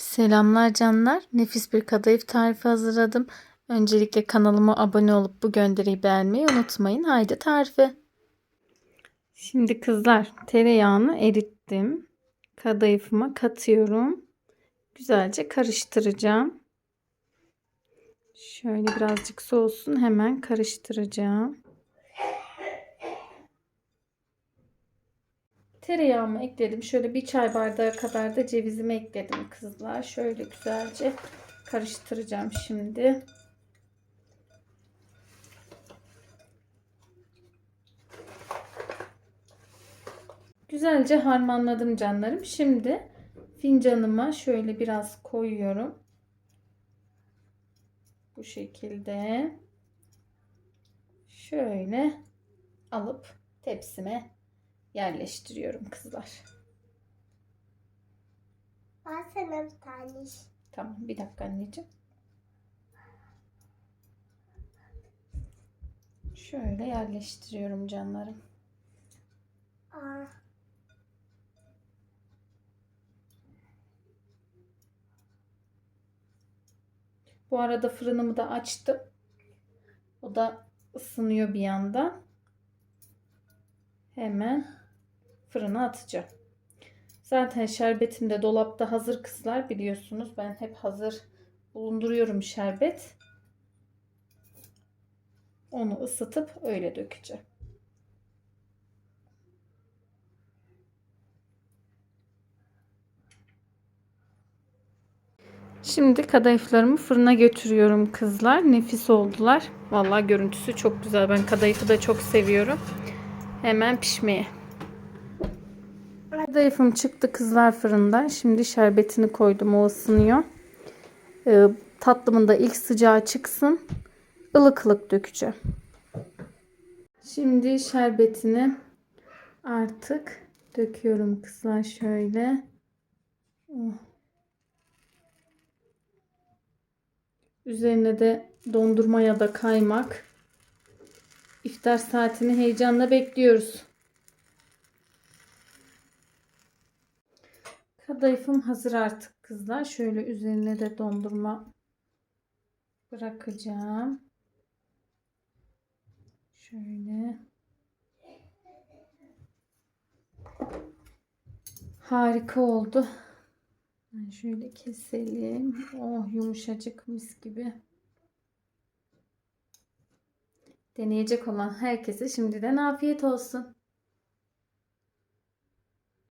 Selamlar canlar. Nefis bir kadayıf tarifi hazırladım. Öncelikle kanalıma abone olup bu gönderiyi beğenmeyi unutmayın. Haydi tarife. Şimdi kızlar tereyağını erittim. Kadayıfıma katıyorum. Güzelce karıştıracağım. Şöyle birazcık soğusun hemen karıştıracağım. Tereyağımı ekledim. Şöyle bir çay bardağı kadar da cevizimi ekledim kızlar. Şöyle güzelce karıştıracağım şimdi. Güzelce harmanladım canlarım. Şimdi fincanıma şöyle biraz koyuyorum. Bu şekilde. Şöyle alıp tepsime yerleştiriyorum kızlar. Ben sana bir tane. Tamam bir dakika anneciğim. Şöyle yerleştiriyorum canlarım. Aa, Bu arada fırınımı da açtım. O da ısınıyor bir yandan. Hemen fırına atacağım. Zaten şerbetim de dolapta hazır kızlar biliyorsunuz. Ben hep hazır bulunduruyorum şerbet. Onu ısıtıp öyle dökeceğim. Şimdi kadayıflarımı fırına götürüyorum kızlar. Nefis oldular. Vallahi görüntüsü çok güzel. Ben kadayıfı da çok seviyorum. Hemen pişmeye. Kadayıfım çıktı kızlar fırından. Şimdi şerbetini koydum. O ısınıyor. Ee, tatlımın da ilk sıcağı çıksın. ılık ılık dökeceğim. Şimdi şerbetini artık döküyorum kızlar şöyle. Oh. Üzerine de dondurma ya da kaymak. İftar saatini heyecanla bekliyoruz. Kadayıfım hazır artık kızlar. Şöyle üzerine de dondurma bırakacağım. Şöyle. Harika oldu. Ben şöyle keselim. Oh yumuşacık mis gibi. Deneyecek olan herkese şimdiden afiyet olsun.